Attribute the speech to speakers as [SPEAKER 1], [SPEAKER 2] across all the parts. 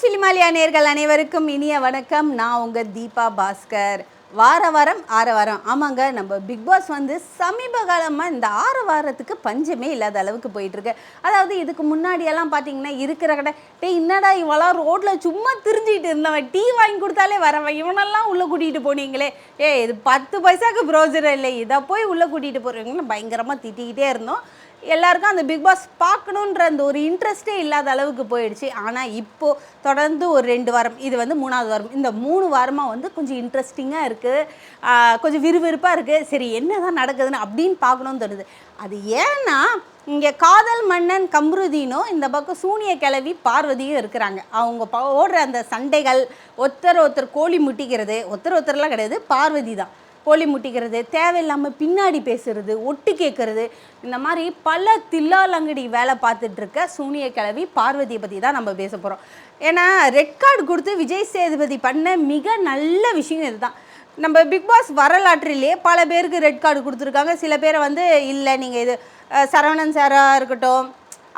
[SPEAKER 1] சிலிமாலியா நேர்கள் அனைவருக்கும் இனிய வணக்கம். நான் உங்கள் தீபா பாஸ்கர். வார வாரம் ஆற வாரம். ஆமாங்க நம்ம பிக் பாஸ் வந்து சமீப காலமாக இந்த ஆறு வாரத்துக்கு பஞ்சமே இல்லாத அளவுக்கு போயிட்டுருக்கு. அதாவது இதுக்கு முன்னாடியெல்லாம் பார்த்தீங்கன்னா இருக்கிற கடை டேய் என்னடா இவெல்லாம் ரோட்டில் சும்மா திரிஞ்சிட்டு இருந்தவன் டீ வாங்கி கொடுத்தாலே வரவன் இவனெல்லாம் உள்ளே கூட்டிகிட்டு போனீங்களே. ஏ இது பத்து பைசாக்கு பிரோஜனம் இல்லை இதை போய் உள்ளே கூட்டிகிட்டு போகிறீங்கன்னு பயங்கரமாக திட்டிக்கிட்டே இருந்தோம். எல்லாருக்கும் அந்த பிக் பாஸ் பார்க்கணுன்ற அந்த ஒரு இன்ட்ரெஸ்டே இல்லாத அளவுக்கு போயிடுச்சு. ஆனால் இப்போது தொடர்ந்து ஒரு ரெண்டு வாரம் இது வந்து மூணாவது வாரம் இந்த மூணு வாரமாக வந்து கொஞ்சம் இன்ட்ரெஸ்டிங்காக இருக்குது கொஞ்சம் விறுவிறுப்பாக இருக்குது சரி என்ன தான் நடக்குதுன்னு அப்படின்னு பார்க்கணும்னு தோணுது. அது ஏன்னா இங்கே காதல் மன்னன் கம்ருதீனும் இந்த பக்கம் சூனிய கிளவி பார்வதியும் இருக்கிறாங்க. அவங்க ஓடுற அந்த சண்டைகள் ஒருத்தர் ஒருத்தர் கோழி முட்டிக்கிறது ஒருத்தர் ஒருத்தர்லாம் கிடையாது பார்வதி தான். கோழி முட்டிக்கிறது தேவையில்லாமல் பின்னாடி பேசுறது ஒட்டு கேட்கறது இந்த மாதிரி பல தில்லாலங்கடி வேலை பார்த்துட்டு இருக்க சூனிய கிழவி பார்வதியை பற்றி தான் நம்ம பேச போகிறோம் ஏன்னா ரெட் கார்டு கொடுத்து விஜய் சேதுபதி பண்ண மிக நல்ல விஷயம் இதுதான். நம்ம பிக் பாஸ் வரலாற்றிலே பல பேருக்கு ரெட் கார்டு கொடுத்துருக்காங்க. சில பேரை வந்து இல்லை நீங்கள் இது சரவணன் சாராக இருக்கட்டும்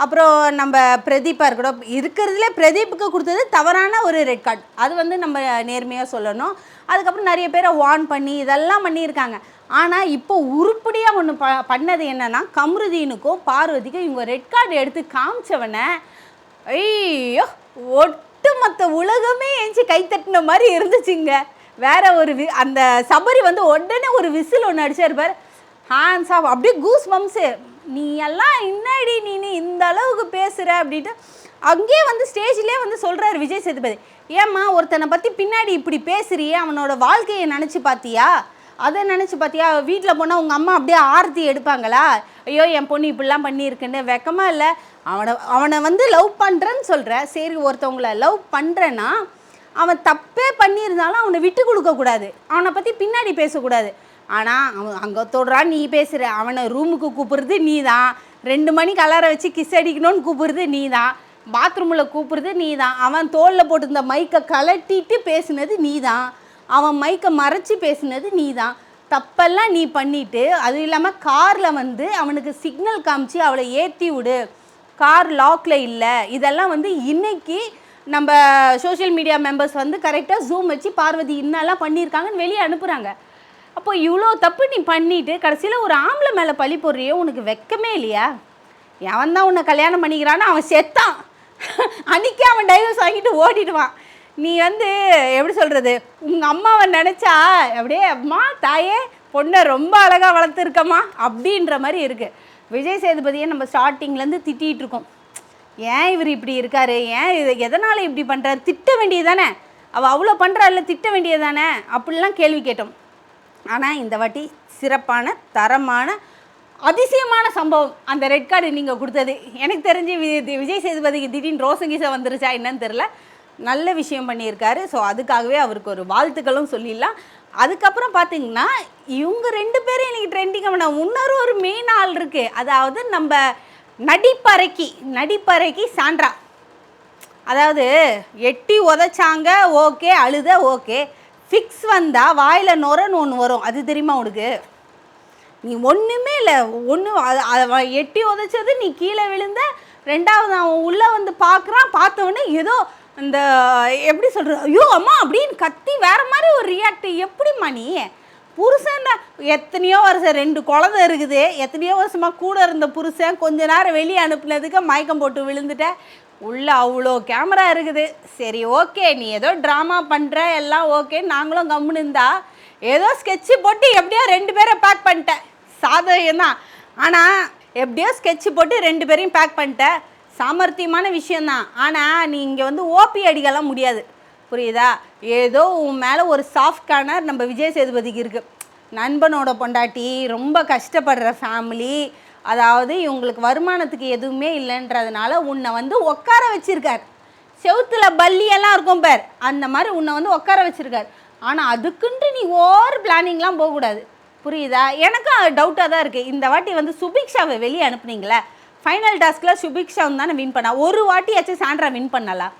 [SPEAKER 1] அப்புறம் நம்ம பிரதீப்பாக இருக்கட்டும் இருக்கிறதுல பிரதீப்புக்கு கொடுத்தது தவறான ஒரு ரெட் கார்டு அது வந்து நம்ம நேர்மையாக சொல்லணும். அதுக்கப்புறம் நிறைய பேரை வார்ன் பண்ணி இதெல்லாம் பண்ணியிருக்காங்க. ஆனால் இப்போ உருப்படியாக ஒன்று ப பண்ணது என்னன்னா கம்ருதீனுக்கும் பார்வதிக்கும் இவங்க ரெட் கார்டு எடுத்து காமிச்சவனை ஐயோ ஒட்டுமொத்த உலகமே ஏஞ்சி கைத்தட்டின மாதிரி இருந்துச்சுங்க. வேற ஒரு வி அந்த சபரி வந்து உடனே ஒரு விசில் ஒன்று அடிச்சிருப்பார் ஹான்ஸ் ஆஃப் அப்படியே கூஸ் மம்ஸு நீ எல்லாம் என்னடி நீ நீ இந்த அளவுக்கு பேசுகிற அப்படின்ட்டு அங்கேயே வந்து ஸ்டேஜ்லேயே வந்து சொல்கிறாரு விஜய் சேதுபதி. ஏம்மா ஒருத்தனை பற்றி பின்னாடி இப்படி பேசுறியே அவனோட வாழ்க்கையை நினச்சி பார்த்தியா அதை நினச்சி பார்த்தியா வீட்டில் போனால் உங்கள் அம்மா அப்படியே ஆரத்தி எடுப்பாங்களா? ஐயோ என் பொண்ணு இப்படிலாம் பண்ணியிருக்குன்னு வெக்கமாக இல்லை. அவனை அவனை வந்து லவ் பண்ணுறேன்னு சொல்கிற சரி ஒருத்தவங்கள லவ் பண்ணுறேன்னா அவன் தப்பே பண்ணியிருந்தாலும் அவனை விட்டு கொடுக்கக்கூடாது அவனை பற்றி பின்னாடி பேசக்கூடாது ஆனால் அவன் அங்கே தொடுறான் நீ பேசுகிற அவனை ரூமுக்கு கூப்பிடுறது நீ தான் ரெண்டு மணிக்கு கலரை வச்சு கிஸ் அடிக்கணும்னு கூப்பிடுறது நீ தான் பாத்ரூமில் கூப்பிடுறது நீ தான் அவன் தோளில் போட்டிருந்த மைக்கை கலட்டிட்டு பேசுனது நீ தான் அவன் மைக்கை மறைச்சி பேசுனது நீ தான் தப்பெல்லாம் நீ பண்ணிவிட்டு அதுவும் இல்லாமல் காரில் வந்து அவனுக்கு சிக்னல் காமிச்சு அவளை ஏற்றி விடு. கார் லாக்கில் இல்லை. இதெல்லாம் வந்து இன்னைக்கு நம்ம சோஷியல் மீடியா மெம்பர்ஸ் வந்து கரெக்டாக ஜூம் வச்சு பார்வதி இன்னெல்லாம் பண்ணியிருக்காங்கன்னு வெளியே அனுப்புகிறாங்க அப்போ இவ்வளோ தப்பு நீ பண்ணிட்டு கடைசியில் ஒரு ஆம்பளை மேலே பழி போடுறியோ உனக்கு வெக்கமே இல்லையா? எவன் தான் உன்னை கல்யாணம் பண்ணிக்கிறான்னு அவன் செத்தான். அன்றைக்கே அவன் டைவர்ஸ் வாங்கிட்டு ஓடிடுவான். நீ வந்து எப்படி சொல்கிறது உங்கள் அம்மாவை நினச்சா அப்படியே அம்மா தாயே பொண்ணை ரொம்ப அழகாக வளர்த்துருக்கம்மா அப்படின்ற மாதிரி இருக்குது விஜய் சேதுபதியை நம்ம ஸ்டார்டிங்லேருந்து திட்டிகிட்டு இருக்கோம். ஏன் இவர் இப்படி இருக்கார்? ஏன் இது எதனால் இப்படி பண்ணுறாரு திட்ட வேண்டியது தானே. அவள் அவ்வளோ பண்ணுறாள் திட்ட வேண்டியது தானே? அப்படிலாம் கேள்வி கேட்டோம். ஆனால் இந்த வாட்டி சிறப்பான தரமான அதிசயமான சம்பவம். அந்த ரெட் கார்டு நீங்கள் கொடுத்தது. எனக்கு தெரிஞ்சு வி- விஜய் சேதுபதிக்கு திடீர்னு ரோசங்கீசா வந்துருச்சா என்னன்னு தெரில நல்ல விஷயம் பண்ணியிருக்காரு. ஸோ அதுக்காகவே அவருக்கு ஒரு வாழ்த்துக்களும் சொல்லிடலாம். அதுக்கப்புறம் பார்த்தீங்கன்னா இவங்க ரெண்டு பேரும் இன்னைக்கு ட்ரெண்டிங் பண்ண. இன்னொரு ஒரு மெயின் ஆள் இருக்குது அதாவது நம்ம நடிப்பறைக்கு நடிப்பறைக்கு சாண்ட்ரா. அதாவது எட்டி உதைச்சாங்க ஓகே அழுத ஓகே ஃபிக்ஸ் வந்தால் வாயில் நுரன்னு ஒன்று வரும். அது தெரியுமா உனக்கு? நீ ஒன்றுமே இல்லை. ஒன்று எட்டி உதைச்சது நீ கீழே விழுந்த ரெண்டாவது அவன் உள்ளே வந்து பார்க்குறான் பார்த்தவொடனே ஏதோ இந்த எப்படி சொல்கிறது ஐயோ அம்மா அப்படின்னு கத்தி வேறு மாதிரி ஒரு ரியாக்ட் எப்படிம்மா நீ? புருஷன் எத்தனையோ வருஷம் ரெண்டு குழந்தை இருக்குது. எத்தனையோ வருஷமாக கூட இருந்த புருஷன் கொஞ்ச நேரம் வெளியே அனுப்புனதுக்கு மயக்கம் போட்டு விழுந்துட்டேன் உள்ளே அவ்வளோ கேமரா இருக்குது. சரி ஓகே நீ ஏதோ ட்ராமா பண்ணுற எல்லாம் ஓகே நாங்களும் கம்முன்னு இருந்தா ஏதோ ஸ்கெட்சு போட்டு எப்படியோ ரெண்டு பேரை பேக் பண்ணிட்டேன். சாதகம் தான். ஆனால் எப்படியோ ஸ்கெட்சு போட்டு ரெண்டு பேரையும் பேக் பண்ணிட்டேன். சாமர்த்தியமான விஷயந்தான் ஆனால் நீ இங்கே வந்து ஓபி அடிக்கலாம் முடியாது. புரியுதா? ஏதோ உன் மேலே ஒரு சாஃப்ட் கார்னர் நம்ம விஜய் சேதுபதிக்கு இருக்குது நண்பனோட பொண்டாட்டி ரொம்ப கஷ்டப்படுற ஃபேமிலி அதாவது இவங்களுக்கு வருமானத்துக்கு எதுவுமே இல்லைன்றதுனால உன்னை வந்து உட்கார வச்சிருக்கார். செவுத்துல பல்லியெல்லாம் இருக்கும் பேர். அந்த மாதிரி உன்னை வந்து உட்கார வச்சிருக்கார். ஆனால் அதுக்குன்ட்டு நீ ஓவர் பிளானிங்லாம் போகக்கூடாது. புரியுதா? எனக்கும் டவுட்டாக தான் இருக்குது இந்த வாட்டி வந்து சுபிக்ஷாவை வெளியே அனுப்புனீங்களே? ஃபைனல் டாஸ்கில் சுபிக்ஷா தானே வின் பண்ணா? ஒரு வாட்டியாச்சும் சாண்ட்ரா வின் பண்ணலாம்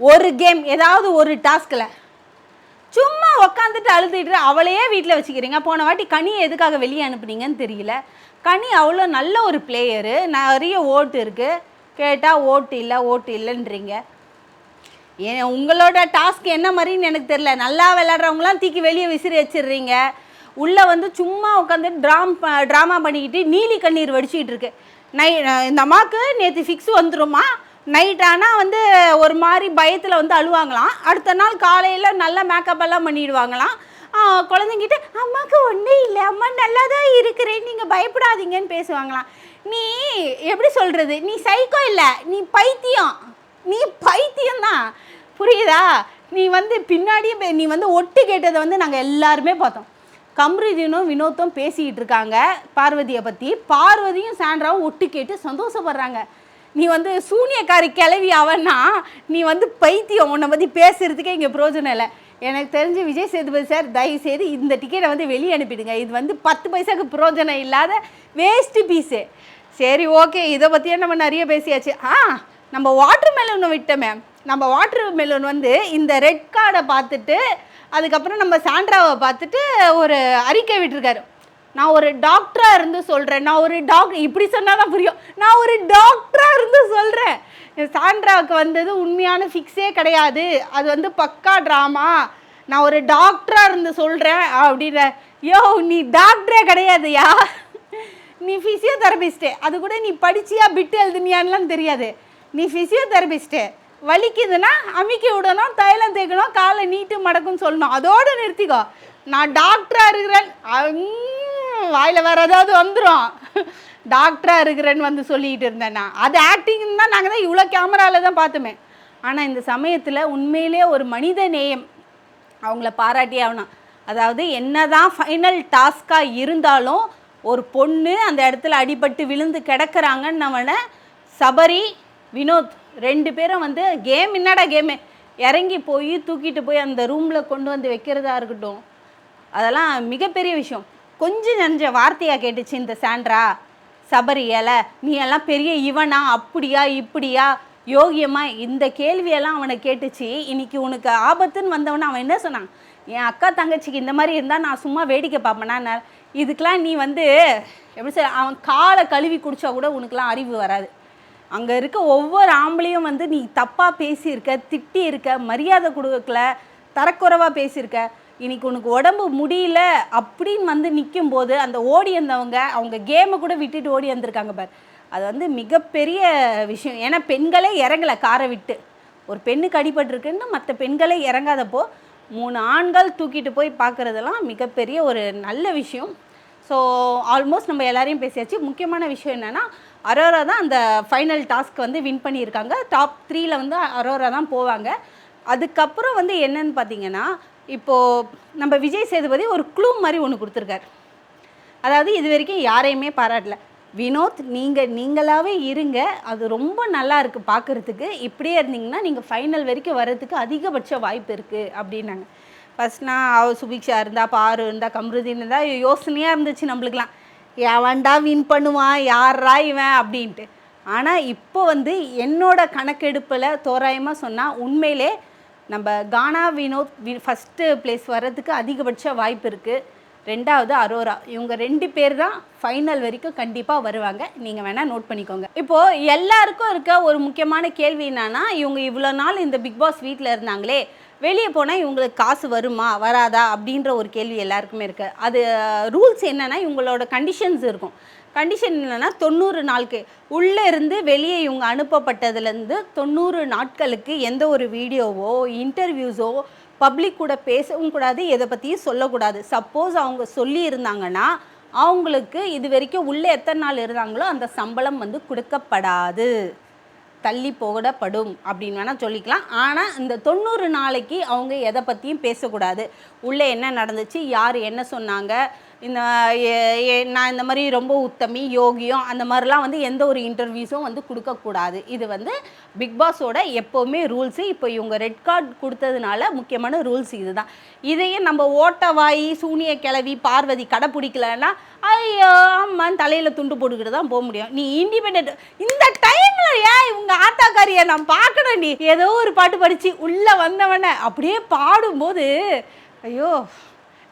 [SPEAKER 1] ஒரு கேம் ஏதாவது ஒரு டாஸ்கில் சும்மா உக்காந்துட்டு அழுதுட்டு அவளையே வீட்டில் வச்சுக்கிறீங்க. போன வாட்டி கனியை எதுக்காக வெளியே அனுப்புனீங்கன்னு தெரியல. கனி அவ்வளோ நல்ல ஒரு பிளேயரு நிறைய ஓட்டு இருக்குது கேட்டால் ஓட்டு இல்லை ஓட்டு இல்லைன்றீங்க. ஏன் உங்களோட டாஸ்க் என்ன மாதிரின்னு எனக்கு தெரியல. நல்லா விளாட்றவங்களாம் தூக்கி வெளியே விசிறி வச்சிடுறீங்க. உள்ளே வந்து சும்மா உட்காந்து ட்ராம் ட்ராமா பண்ணிக்கிட்டு நீலி கண்ணீர் வடிச்சிக்கிட்டு இருக்கு. நை இந்த அம்மாவுக்கு நேற்று ஃபிக்ஸ் வந்துருமா? நைட் ஆனால் வந்து ஒரு மாதிரி பயத்தில் வந்து அழுவாங்களாம். அடுத்த நாள் காலையில் நல்ல மேக்கப் எல்லாம் பண்ணிடுவாங்களாம். குழந்தைங்கிட்ட அம்மாவுக்கு ஒன்றும் இல்லை அம்மா நல்லா தான் இருக்கிறேன் நீங்கள் பயப்படாதீங்கன்னு பேசுவாங்களாம். நீ எப்படி சொல்கிறது நீ சைக்கோ இல்லை நீ பைத்தியம். நீ பைத்தியம் தான் புரியுதா? நீ வந்து பின்னாடியே நீ வந்து ஒட்டு கேட்டதை வந்து நாங்கள் எல்லாருமே பார்த்தோம். கம்ருதீனும் வினோத்தும் பேசிக்கிட்டு இருக்காங்க பார்வதியை பற்றி பார்வதியும் சாண்ட்ராவும் ஒட்டு கேட்டு சந்தோஷப்படுறாங்க. நீ வந்து சூனியக்காரி கிளவி அவன்னா நீ வந்து பைத்தியம். உன்னை பற்றி பேசுறதுக்கே இங்கே பிரயோஜனம் இல்லை. எனக்கு தெரிஞ்சு விஜய் சேதுபதி சார் தயவு செய்து இந்த டிக்கெட்டை வந்து வெளியே அனுப்பிடுங்க. இது வந்து பத்து பைசாக்கு பிரயோஜனம் இல்லாத வேஸ்ட்டு பீஸு சரி ஓகே இதை பற்றியே நம்ம நிறைய பேசியாச்சு. ஆ நம்ம வாட்டர் மெலன் விட்டோமே. நம்ம வாட்டர் மெலன் வந்து இந்த ரெட் கார்டை பார்த்துட்டு அதுக்கப்புறம் நம்ம சாண்ட்ராவை பார்த்துட்டு ஒரு அறிக்கை விட்டுருக்காரு. நான் ஒரு டாக்டராக இருந்து சொல்கிறேன் நான் ஒரு டாக்டர் இப்படி சொன்னால் தான் புரியும். நான் ஒரு டாக்டராக இருந்து சொல்கிறேன் சாண்ட்ராவுக்கு வந்தது உண்மையான ஃபிக்ஸே கிடையாது. அது வந்து பக்கா ட்ராமா நான் ஒரு டாக்டராக இருந்து சொல்கிறேன் அப்படின்ற யோ நீ டாக்டரே கிடையாதுயா? நீ ஃபிசியோதெரபிஸ்ட்டு அது கூட நீ படிச்சியா பிட்டு எழுதுனியான்லாம் தெரியாது. நீ ஃபிசியோதெரபிஸ்ட்டு வலிக்குதுன்னா அமுக்கி விடணும் தைலம் தேய்க்கணும் காலை நீட்டு மடக்குன்னு சொல்லணும். அதோடு நிறுத்திக்கோ. நான் டாக்டராக இருக்கிறேன். வாயில் வேறு ஏதாவது வந்துடும் டாக்டராக இருக்கிறேன்னு வந்து சொல்லிக்கிட்டு இருந்தேன்னா. அது ஆக்டிங் தான் நாங்கள் தான் இவ்வளோ கேமராவில் தான் பார்த்துமே ஆனால் இந்த சமயத்தில் உண்மையிலே ஒரு மனித நேயம் அவங்கள பாராட்டியே ஆகணும். அதாவது என்னதான் ஃபைனல் டாஸ்காக இருந்தாலும் ஒரு பொண்ணு அந்த இடத்துல அடிபட்டு விழுந்து கிடக்குறாங்கன்னவன சபரி வினோத் ரெண்டு பேரும் வந்து கேம் என்னடா கேமு இறங்கி போய் தூக்கிட்டு போய் அந்த ரூமில் கொண்டு வந்து வைக்கிறதா இருக்கட்டும். அதெல்லாம் மிகப்பெரிய விஷயம். கொஞ்சம் நெஞ்ச வார்த்தையாக கேட்டுச்சு இந்த சாண்ட்ரா. சபரி ஏல நீ எல்லாம் பெரிய இவனா அப்படியா இப்படியா? யோகியமா இந்த கேள்வியெல்லாம் அவனை கேட்டுச்சு. இன்னைக்கு உனக்கு ஆபத்துன்னு வந்தவன அவன் என்ன சொன்னான்? என் அக்கா தங்கச்சிக்கு இந்த மாதிரி இருந்தால் நான் சும்மா வேடிக்கை பார்ப்பேனா இதுக்கெலாம் நீ வந்து எப்படி சொல்ல அவன் காலை கழுவி குடித்தா கூட உனக்கெலாம் அறிவு வராது. அங்கே இருக்க ஒவ்வொரு ஆம்பளையும் வந்து நீ தப்பாக பேசியிருக்க திட்டி இருக்க மரியாதை கொடுக்கல தரக்குறைவாக பேசியிருக்க. இன்னைக்கு உனக்கு உடம்பு முடியல அப்படின்னு வந்து நிற்கும் போது அந்த ஓடி வந்தவங்க அவங்க கேமை கூட விட்டுட்டு ஓடி வந்திருக்காங்க பார். அது வந்து மிகப்பெரிய விஷயம். ஏன்னா பெண்களே இறங்கலை காரை விட்டு. ஒரு பெண்ணுக்கு அடிபட்டிருக்குன்னு மற்ற பெண்களே இறங்காதப்போ மூணு ஆண்கள் தூக்கிட்டு போய் பார்க்குறதெல்லாம் மிகப்பெரிய ஒரு நல்ல விஷயம். ஸோ ஆல்மோஸ்ட் நம்ம எல்லாரையும் பேசியாச்சு. முக்கியமான விஷயம் என்னென்னா அரோரா தான் அந்த ஃபைனல் டாஸ்க் வந்து வின் பண்ணியிருக்காங்க. டாப் த்ரீயில் வந்து அரோரா தான் போவாங்க. அதுக்கப்புறம் வந்து என்னன்னு பார்த்தீங்கன்னா இப்போது நம்ம விஜய் சேதுபதி ஒரு க்ளூ மாதிரி ஒன்று கொடுத்துருக்காரு. அதாவது இது வரைக்கும் யாரையுமே பாராட்டல. வினோத் நீங்கள் நீங்களாகவே இருங்க. அது ரொம்ப நல்லா இருக்குது பார்க்குறதுக்கு இப்படியே இருந்தீங்கன்னா நீங்கள் ஃபைனல் வரைக்கும் வர்றதுக்கு அதிகபட்ச வாய்ப்பு இருக்குது அப்படின்னாங்க. ஃபஸ்ட்னா அவ சுபிக்ஷா இருந்தால் பாரு இருந்தால் கம்ருதீன் இருந்தால் யோசனையாக இருந்துச்சு நம்மளுக்குலாம் எவன்டா வின் பண்ணுவான்? யாரா இவன்? அப்படின்ட்டு. ஆனால் இப்போ வந்து என்னோட கணக்கெடுப்பில் தோராயமாக சொன்னால் உண்மையிலே நம்ம Gaana Vinoth V first place வர்றதுக்கு அதிகபட்ச வாய்ப்பு இருக்குது ரெண்டாவது அரோரா. இவங்க ரெண்டு பேர் தான் ஃபைனல் வரைக்கும் கண்டிப்பாக வருவாங்க. நீங்கள் வேணால் நோட் பண்ணிக்கோங்க. இப்போது எல்லாருக்கும் இருக்க ஒரு முக்கியமான கேள்வி என்னன்னா இவங்க இவ்வளோ நாள் இந்த பிக் பாஸ் வீட்டில் இருந்தாங்களே வெளியே போனால் இவங்களுக்கு காசு வருமா வராதா அப்படின்ற ஒரு கேள்வி எல்லாருக்குமே இருக்குது அது ரூல்ஸ் என்னென்னா இவங்களோட கண்டிஷன்ஸ் இருக்கும். கண்டிஷன் இல்லைன்னா தொண்ணூறு நாளுக்கு. உள்ளே இருந்து வெளியே இவங்க அனுப்பப்பட்டதுலேருந்து தொண்ணூறு நாட்களுக்கு எந்த ஒரு வீடியோவோ இன்டர்வியூஸோ பப்ளிக் கூட பேசவும் கூடாது எதை பற்றியும் சொல்லக்கூடாது. சப்போஸ் அவங்க சொல்லி இருந்தாங்கன்னா அவங்களுக்கு இது வரைக்கும் உள்ளே எத்தனை நாள் இருந்தாங்களோ அந்த சம்பளம் வந்து கொடுக்கப்படாது. தள்ளி போகப்படும் அப்படின்னு வேணால் சொல்லிக்கலாம். ஆனால் இந்த தொண்ணூறு நாளைக்கு அவங்க எதை பற்றியும் பேசக்கூடாது. உள்ளே என்ன நடந்துச்சு யார் என்ன சொன்னாங்க இந்த நான் இந்த மாதிரி ரொம்ப உத்தமி யோகியம் அந்த மாதிரிலாம் வந்து எந்த ஒரு இன்டர்வியூஸும் வந்து கொடுக்கக்கூடாது. இது வந்து பிக் பாஸோட எப்போவுமே ரூல்ஸு இப்போ இவங்க ரெட் கார்டு கொடுத்ததுனால முக்கியமான ரூல்ஸ் இதுதான். இதையே நம்ம ஓட்டவாயி சூனிய கிளவி பார்வதி கடைப்பிடிக்கலன்னா ஐயோ ஆமாம் தலையில் துண்டு போட்டுக்கிட்டு தான் போக முடியும். நீ இண்டிபெண்ட் இந்த டைமில் ஏன் இவங்க ஆத்தாக்காரியை நான் பார்க்கணும் நீ ஏதோ ஒரு பாட்டு படித்து உள்ளே வந்தவன அப்படியே பாடும்போது ஐயோ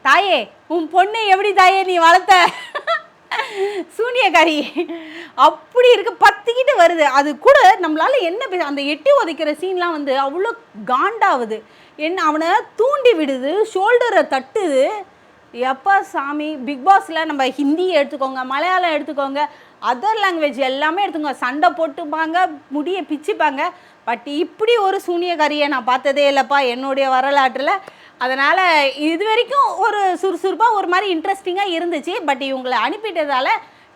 [SPEAKER 1] தாயே உன் பொண்ணை எப்படி தாயே நீ வளர்த்த? சூனியக்காரி அப்படி இருக்கு பத்திக்கிட்டு வருது. அது கூட நம்மளால என்ன பேச அந்த எட்டி உதைக்கிற சீன்லாம் வந்து அவ்வளோ காண்டாவுது. என்ன அவனை தூண்டி விடுது ஷோல்டரை தட்டுது. எப்பா சாமி பிக் பாஸில் நம்ம ஹிந்தி எடுத்துக்கோங்க மலையாளம் எடுத்துக்கோங்க அதர் லாங்குவேஜ் எல்லாமே எடுத்துக்கோங்க. சண்டை போட்டுப்பாங்க முடியை பிச்சுப்பாங்க. பட் இப்படி ஒரு சூனியக்காரியை நான் பார்த்ததே இல்லைப்பா என்னுடைய வரலாற்றில். அதனால் இது வரைக்கும் ஒரு சுறுசுறுப்பாக ஒரு மாதிரி இன்ட்ரெஸ்டிங்காக இருந்துச்சு. பட் இவங்களை அனுப்பிட்டதால்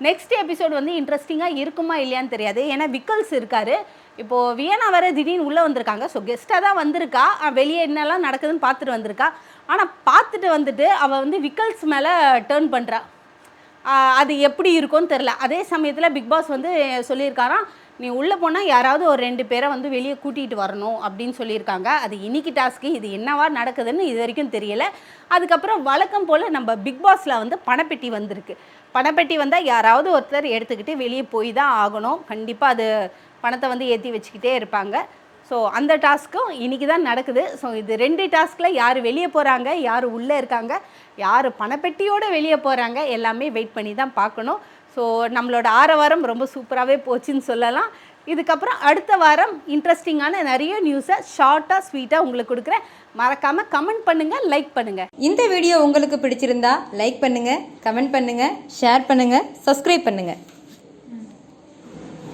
[SPEAKER 1] நெக்ஸ்ட் எபிசோட் வந்து இன்ட்ரெஸ்டிங்காக இருக்குமா இல்லையான்னு தெரியாது. ஏன்னா விக்கல்ஸ் இருக்கார். இப்போது வியனா வர திடீர்னு உள்ளே வந்திருக்காங்க. ஸோ கெஸ்ட்டாக தான் வந்திருக்கா. வெளியே என்னெல்லாம் நடக்குதுன்னு பார்த்துட்டு வந்திருக்கா. ஆனால் பார்த்துட்டு வந்துட்டு அவள் வந்து விக்கல்ஸ் மேலே டேர்ன் பண்ணுறா அது எப்படி இருக்கும்னு தெரில அதே சமயத்தில் பிக் பாஸ் வந்து சொல்லியிருக்காராம் நீ உள்ளே போனால் யாராவது ஒரு ரெண்டு பேரை வந்து வெளியே கூட்டிகிட்டு வரணும் அப்படின்னு சொல்லியிருக்காங்க. அது இன்னைக்கு டாஸ்க்கு. இது என்னவா நடக்குதுன்னு இது வரைக்கும் தெரியலை. அதுக்கப்புறம் வழக்கம் போல் நம்ம பிக் பாஸில் வந்து பணப்பெட்டி வந்திருக்கு. பணப்பெட்டி வந்தால் யாராவது ஒருத்தர் எடுத்துக்கிட்டு வெளியே போய் தான் ஆகணும். கண்டிப்பாக அது பணத்தை வந்து ஏற்றி வச்சுக்கிட்டே இருப்பாங்க. ஸோ அந்த டாஸ்க்கும் இன்றைக்கி தான் நடக்குது. ஸோ இது ரெண்டு டாஸ்கில் யார் வெளியே போகிறாங்க யார் உள்ளே இருக்காங்க யார் பணப்பெட்டியோடு வெளியே போகிறாங்க எல்லாமே வெயிட் பண்ணி தான் பார்க்கணும். ஸோ நம்மளோட ஆரவாரம் ரொம்ப சூப்பராகவே போச்சுன்னு சொல்லலாம். இதுக்கப்புறம் அடுத்த வாரம் இன்ட்ரெஸ்டிங்கான நிறைய நியூஸை ஷார்ட்டாக ஸ்வீட்டாக உங்களுக்கு கொடுக்குறேன். மறக்காமல் கமெண்ட் பண்ணுங்கள் லைக் பண்ணுங்கள்
[SPEAKER 2] இந்த வீடியோ உங்களுக்கு பிடிச்சிருந்தா லைக் பண்ணுங்கள் கமெண்ட் பண்ணுங்கள் ஷேர் பண்ணுங்கள் சப்ஸ்கிரைப் பண்ணுங்கள்